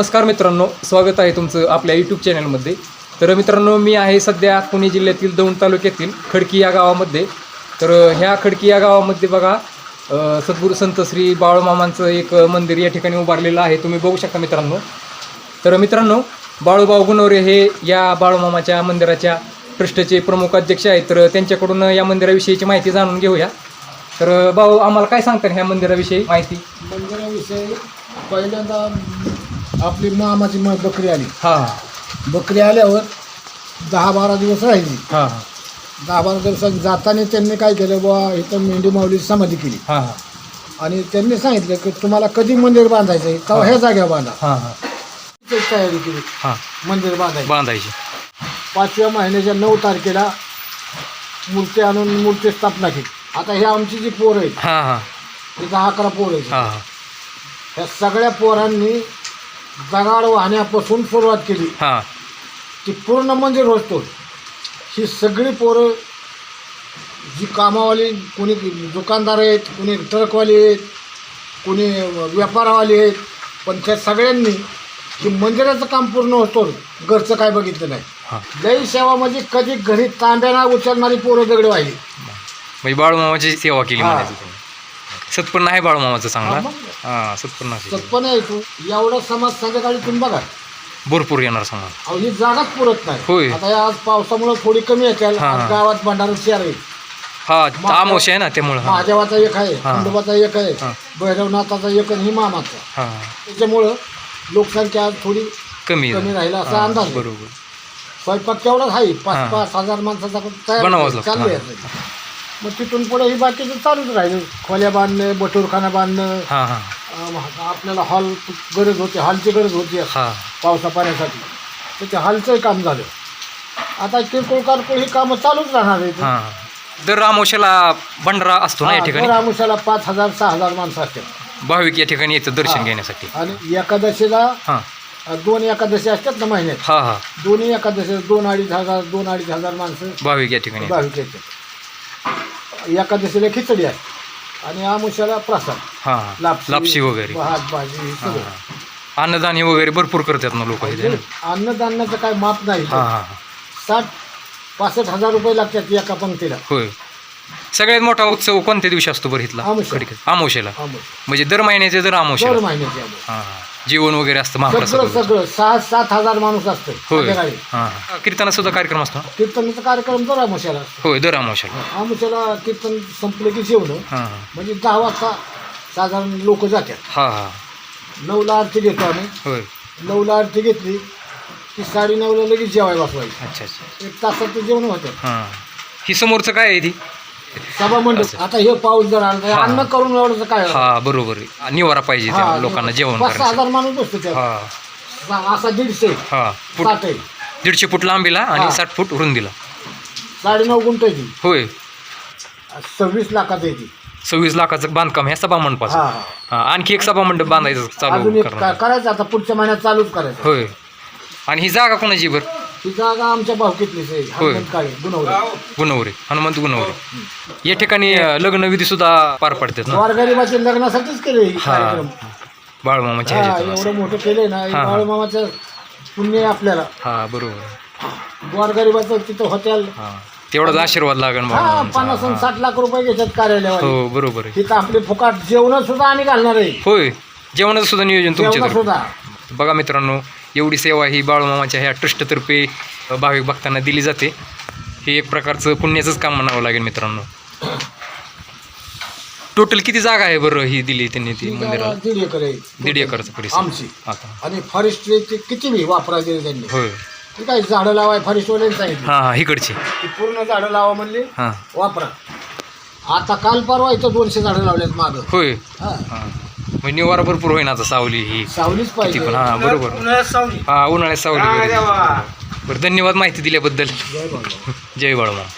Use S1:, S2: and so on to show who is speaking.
S1: नमस्कार मित्रांनो स्वागत आहे तुमचं आपल्या यूट्यूब चॅनलमध्ये तर मित्रांनो मी आहे सध्या पुणे जिल्ह्यातील दौंड तालुक्यातील खडकी या गावामध्ये. तर ह्या खडकी या गावामध्ये बघा सद्गुरू संत श्री बाळूमामांचं एक मंदिर या ठिकाणी उभारलेलं आहे. तुम्ही बघू शकता मित्रांनो. तर मित्रांनो बाळूबाऊ गुणवरे हे या बाळूमामाच्या मंदिराच्या ट्रस्टचे प्रमुख अध्यक्ष आहेत. तर त्यांच्याकडून या मंदिराविषयीची माहिती जाणून घेऊया. तर भाऊ आम्हाला काय सांगतात ह्या मंदिराविषयी माहिती?
S2: मंदिराविषयी पहिल्यांदा आपली मामाची म बकरी आली.
S1: हां.
S2: बकरी आल्यावर दहा बारा दिवस राहिली.
S1: हां.
S2: दहा बारा दिवसात जाताना त्यांनी काय केलं बुवा इथं मेंढी माऊलीची समाधी केली.
S1: हां. हां
S2: आणि त्यांनी सांगितलं की तुम्हाला कधी मंदिर बांधायचं आहे तेव्हा ह्या जागेवर बांधा.
S1: हां हां.
S2: तयारी केली.
S1: हां.
S2: मंदिर बांधायचं.
S1: बांधायची.
S2: पाचव्या महिन्याच्या नऊ तारखेला मूर्ती आणून मूर्ती स्थापना केली. आता ही आमची जी पोरं आहेत
S1: हां हां.
S2: ही दहा अकरा पोरं आहेत.
S1: हां हां.
S2: ह्या सगळ्या पोरांनी दगाड वाहण्यापासून सुरुवात केली.
S1: हां.
S2: ती पूर्ण मंदिर होतो ही सगळी पोरं जी कामावाली कोणी दुकानदार आहेत कोणी ट्रकवाले आहेत कोणी व्यापारवाले आहेत पण त्या सगळ्यांनी की मंदिराचं काम पूर्ण होतो. घरचं काय बघितलं नाही.
S1: हां.
S2: लई सेवा म्हणजे कधी घरी तांब्याना उचलणारी पोरं दगड वाहिली
S1: म्हणजे बाळूमामाची सेवा केली. म्हणायचं तुम्ही. सत्पन्न आहे बाळूमामाचं
S2: हां,
S1: चांगला
S2: मग.
S1: हां सत्पन्न आहे.
S2: सत्पन्न आहे तू एवढा समाज संध्याकाळी तुम्ही बघा
S1: भरपूर येणार समाज
S2: अहो ही जागाच पुरत नाही
S1: होय.
S2: आता या आज पावसामुळे थोडी कमी येते
S1: हां, हां.
S2: गावात भंडारा चार आहे
S1: हा आमोश आहे ना त्यामुळं हां
S2: महादेवाचा एक आहे
S1: हां.
S2: खंडोबाचा एक आहे
S1: हां.
S2: भैरवनाथाचा एक आणि हिमामाचा
S1: हां
S2: त्याच्यामुळं लोकसंख्या आज थोडी
S1: कमी
S2: कमी राहिला असा
S1: हां,
S2: अंदाज आहे.
S1: बरोबर
S2: स्वयंपाक तेवढाच आहे
S1: हां.
S2: पाच पाच हजार माणसाचा तयार
S1: बनावंच लागतं.
S2: चालू आहे मग तिथून पुढे ही बाकीचं चालूच राहिलं. खोल्या बांधणं बटूरखाना बांधणं.
S1: हां हां.
S2: अं, आपल्याला हॉल गरज होती हॉलची गरज होती
S1: हां.
S2: पावसा पाण्यासाठी. तर ते हॉलचंही काम झालं. आता किरकोळ कारकोळ ही कामं चालूच राहणार आहेत.
S1: हां. दर आमोशाला भंडारा असतो ना या ठिकाणी?
S2: दर आमुषाला पाच हजार सहा हजार माणसं असतात.
S1: भाविक या ठिकाणी येतं दर्शन
S2: हां.
S1: घेण्यासाठी.
S2: आणि एकादशीला
S1: हां.
S2: अ, दोन एकादशी असतात ना महिन्यात.
S1: हां हां.
S2: दोन्ही एकादशी दोन अडीच हजार दोन अडीच हजार माणसं
S1: भाविक या ठिकाणी येतात.
S2: भाविक येतात. एकादशीला खिचडी आहे. आणि आमुष्याला प्रसाद.
S1: हां हां
S2: लापशी
S1: लापशी वगैरे.
S2: भात भाजी हे
S1: हां
S2: सगळं.
S1: हां. अन्नदानी वगैरे भरपूर करतात ना लोक इथे ना
S2: अन्नधान्याचं काय माप नाही.
S1: हां हां.
S2: साठ पासष्ट हजार रुपये लागतात एका पंक्तीला.
S1: होय. सगळ्यात मोठा उत्सव कोणत्या दिवशी असतो बरं इथला?
S2: आमोशा.
S1: आमोशाला. म्हणजे दर महिन्याचे दर
S2: दर
S1: आमोशाला
S2: महिन्याची
S1: हां हां. जेवण वगैरे असतं
S2: सगळं
S1: महाप्रसाद
S2: सगळं. सहा सात हजार माणूस असतं
S1: होय.
S2: संध्याकाळी.
S1: हां हां. सुद्धा कार्यक्रम असतो
S2: कीर्तनाचा कार्यक्रम दर असतो.
S1: होय दर आमोशाला.
S2: आमुष्याला कीर्तन संपलं की जेवण.
S1: हां हां.
S2: म्हणजे दहा वाजता साधारण लोक जातात.
S1: हां हां.
S2: नऊला आरती घेतो आम्ही.
S1: होय.
S2: नऊला आरती घेतली की साडे नऊला लगेच जेवायला बसवायची.
S1: अच्छा अच्छा.
S2: एक तासात ते जेवण होतं.
S1: हां. ही समोरचं काय आहे ती?
S2: सभा मंडप. आता हे पाऊस जर
S1: हा.
S2: अन्न करून एवढंच काय
S1: हा बरोबर आहे. निवारा पाहिजे लोकांना जेवण
S2: पाच सहा
S1: करण्यासाठी
S2: हजार माणूस बसतो त्यात.
S1: हा.
S2: सा- असा दीडशे
S1: हा फूट
S2: साठ आहे.
S1: दीडशे फूट लांबीला
S2: हा.
S1: आणि साठ फूट रुंदीला.
S2: साडे नऊ गुंठाची
S1: होय.
S2: सव्वीस लाखात येते
S1: सव्वीस लाखाचं बांधकाम ह्या सभा मंडपाचं.
S2: हा. हा
S1: हा आणखी एक सभा मंडप बांधायचं
S2: अजून
S1: चालू
S2: एक का-
S1: करणार
S2: करायचं आता पुढच्या महिन्यात चालूच करायचं.
S1: होय. आणि ही जागा कोणाची बरं?
S2: ही जागा आमच्या भावकीतलीच आहे. हनुमंत काळे गुणवले
S1: गुणवरे हनुमंत गुणवरे. या ठिकाणी अं, लग्नविधी सुद्धा पार पडतात ना?
S2: वारगरीबाच्या लग्नासाठीच केले हे
S1: हा.
S2: कार्यक्रम.
S1: बाळमामाच्या
S2: हा
S1: ह्याच्यातून
S2: एवढं. मोठं केलंय ना
S1: हा, हा.
S2: बाळूमामाचं पुण्य आहे आपल्याला.
S1: हा बरोबर.
S2: गोरगरिबाचं तिथं हॉटेल.
S1: हा. तेवढाच आशीर्वाद लागेल
S2: हा पन्नास आणि
S1: बाळमामांचा.
S2: साठ लाख रुपये घेतात कार्यालयावर
S1: हो बरोबर आहे.
S2: तिथं आपले फुकाट जेवण सुद्धा आम्ही घालणार आहे.
S1: होय. जेवणाचं सुद्धा नियोजन
S2: जेवण
S1: तुमच्या
S2: सुद्धा
S1: बघा मित्रांनो एवढी सेवा ही बाळूमामाच्या ह्या ट्रस्टतर्फे भाविक भक्तांना दिली जाते. हे एक प्रकारचं पुण्याचंच काम म्हणावं लागेल मित्रांनो. टोटल किती जागा आहे बरं ही दिली त्यांनी ती मंदिराला?
S2: दीड एकर आहे.
S1: दीड एकरचं परिसर.
S2: आमची.
S1: आता.
S2: आणि फॉरेस्ट्रीचे किती वापरा दिले त्यांनी?
S1: होय.
S2: ती काय झाडं लावाय फॉरेस्टवाल्यांनी सांगितलं
S1: हां हां इकडची.
S2: की पूर्ण झाडं लावा म्हणले.
S1: हां.
S2: वापरा. आता काल परवा इथं दोनशे झाडं लावल्यात मागं.
S1: होय.
S2: हा.
S1: हां. म्हणजे निवारा भरपूर होईना आता सावली ही.
S2: सावलीच
S1: किती
S2: पाहिजे.
S1: पण हां बरोबर. हां उन्हाळ्यात सावली वगैरे. बरं धन्यवाद माहिती दिल्याबद्दल. जय बाळूमामा